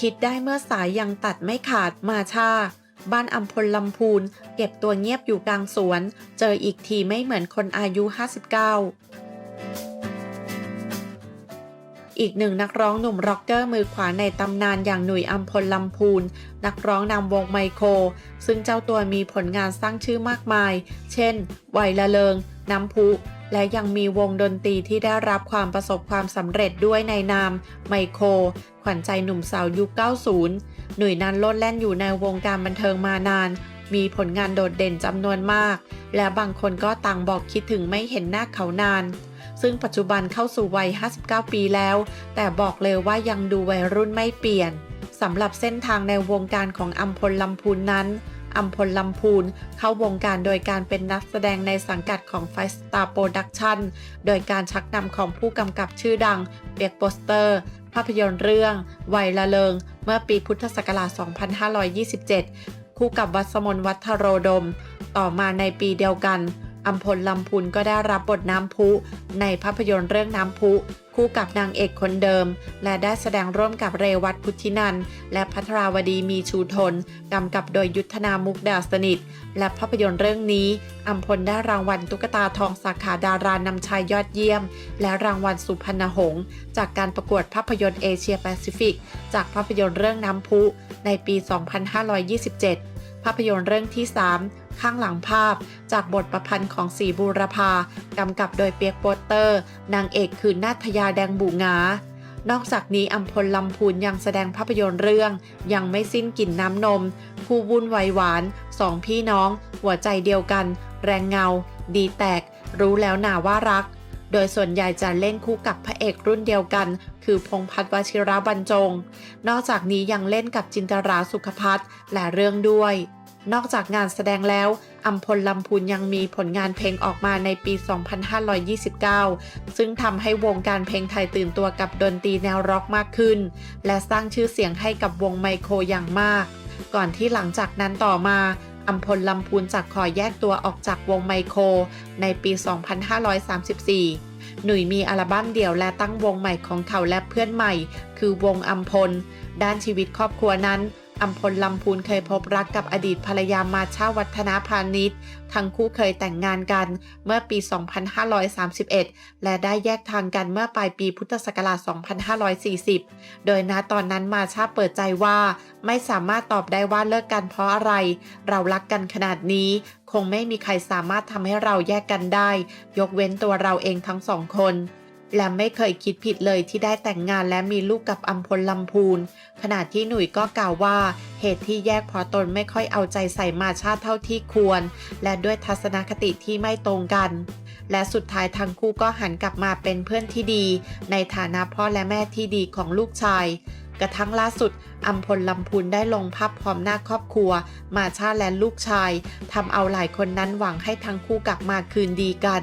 คิดได้เมื่อสายยังตัดไม่ขาดมาชา บ้านอัมพลลำพูน เก็บตัวเงียบอยู่กลางสวน เจออีกทีไม่เหมือนคนอายุ 59 อีกหนึ่งนักร้องหนุ่มร็อกเกอร์มือขวาในตำนานอย่างหนุ่ยอัมพลลำพูน นักร้องนำวงไมโคร ซึ่งเจ้าตัวมีผลงานสร้างชื่อมากมาย เช่น ไวละเลิง น้ำพุ และยังมีวงดนตรีที่ได้รับความประสบความสำเร็จด้วยในนามไมโคร ขวัญใจหนุ่มสาวยุค 90 หนุ่ยนั้นโลดแล่นอยู่ในวงการบันเทิงมานาน มีผลงานโดดเด่นจำนวนมาก และบางคนก็ต่างบอกคิดถึงไม่เห็นหน้าเขานาน ซึ่งปัจจุบันเข้าสู่วัย 59 ปีแล้ว แต่บอกเลยว่ายังดูวัยรุ่นไม่เปลี่ยนสำหรับเส้นทางในวงการของอัมพลลำพูนนั้น อัมพลลำพูน เข้าวงการโดยการเป็นนักแสดงในสังกัดของ Five Star Production โดยการชักนำของผู้กำกับชื่อดังเบียกโปสเตอร์ ภาพยนตร์เรื่องไวยละเลิงเมื่อปีพุทธศักราช 2527 คู่กับวัสมนวัฒโรดม ต่อมาในปีเดียวกัน อัมพลลำพูนก็ได้รับบทน้ำพุในภาพยนตร์เรื่องน้ำพุคู่กับนางเอกคนเดิม และได้แสดงร่วมกับเรวัตพุทธินันท์และพัทราวดีมีชูทนกำกับโดยยุทธนามุกดาสนิท และภาพยนตร์เรื่องนี้อัมพลได้รางวัลตุ๊กตาทองสาขาดารานำชายยอดเยี่ยม และรางวัลสุพรรณหงษ์จากการประกวดภาพยนตร์เอเชียแปซิฟิก จากภาพยนตร์เรื่องน้ำพุในปี 2527 ภาพยนตร์เรื่องที่ 3 ข้างหลังภาพ จากบทประพันธ์ของสีบูรพากำกับโดยเปียกโปสเตอร์ นางเอกคือนาทยาแดงบูงานอกจากนี้อัมพลลำพูนยังแสดงภาพยนตร์เรื่อง ยังไม่สิ้นกลิ่นน้ำนม คู่วุ่นวัยหวาน สองพี่น้อง หัวใจเดียวกัน แรงเงา ดีแตก รู้แล้วหนาว่ารัก โดยส่วนใหญ่จะเล่นคู่กับพระเอกรุ่นเดียวกัน คือพงพัฒน์วชิระบรรจง นอกจากนี้ยังเล่นกับจินตราสุขพัฒน์และเรื่องด้วย นอกจากงานแสดงแล้วอัมพลลำพูนยังมีผลงานเพลงออกมาในปี 2529 ซึ่งทำให้วงการเพลงไทยตื่นตัวกับดนตรีแนวร็อกมากขึ้น และสร้างชื่อเสียงให้กับวงไมโครอย่างมาก ก่อนที่หลังจากนั้นต่อมาอัมพลลำพูนจะขอแยกตัวออกจากวงไมโคร ในปี 2534 หนุ่ยมีอัลบั้มเดี่ยวและตั้งวงใหม่ของเขาและเพื่อนใหม่ คือวงอัมพล ด้านชีวิตครอบครัวนั้น อัมพลลำพูนเคยพบรักกับอดีตภรรยามาชาวัฒนาพาณิชย์ทั้งคู่เคยแต่งงานกันเมื่อปี 2531 และได้แยกทางกันเมื่อปลายปีพุทธศักราช 2540 โดยณตอนนั้นมาชาเปิดใจว่าไม่สามารถตอบได้ว่าเลิกกันเพราะอะไร เรารักกันขนาดนี้ คงไม่มีใครสามารถทำให้เราแยกกันได้ ยกเว้นตัวเราเองทั้งสองคน และไม่เคยคิดผิดเลยที่ได้แต่งงานและมีลูกกับอัมพลลำพูน ขณะที่หนุ่ยก็กล่าวว่า เหตุที่แยกเพราะตนไม่ค่อยเอาใจใส่มาชาติเท่าที่ควร และด้วยทัศนคติที่ไม่ตรงกัน และสุดท้ายทั้งคู่ก็หันกลับมาเป็นเพื่อนที่ดี ในฐานะพ่อและแม่ที่ดีของลูกชาย กระทั่งล่าสุดอัมพลลำพูนได้ลงภาพพร้อมหน้าครอบครัว มาชาและลูกชายทำเอาหลายคนนั้นหวังให้ทั้งคู่กลับมาคืนดีกัน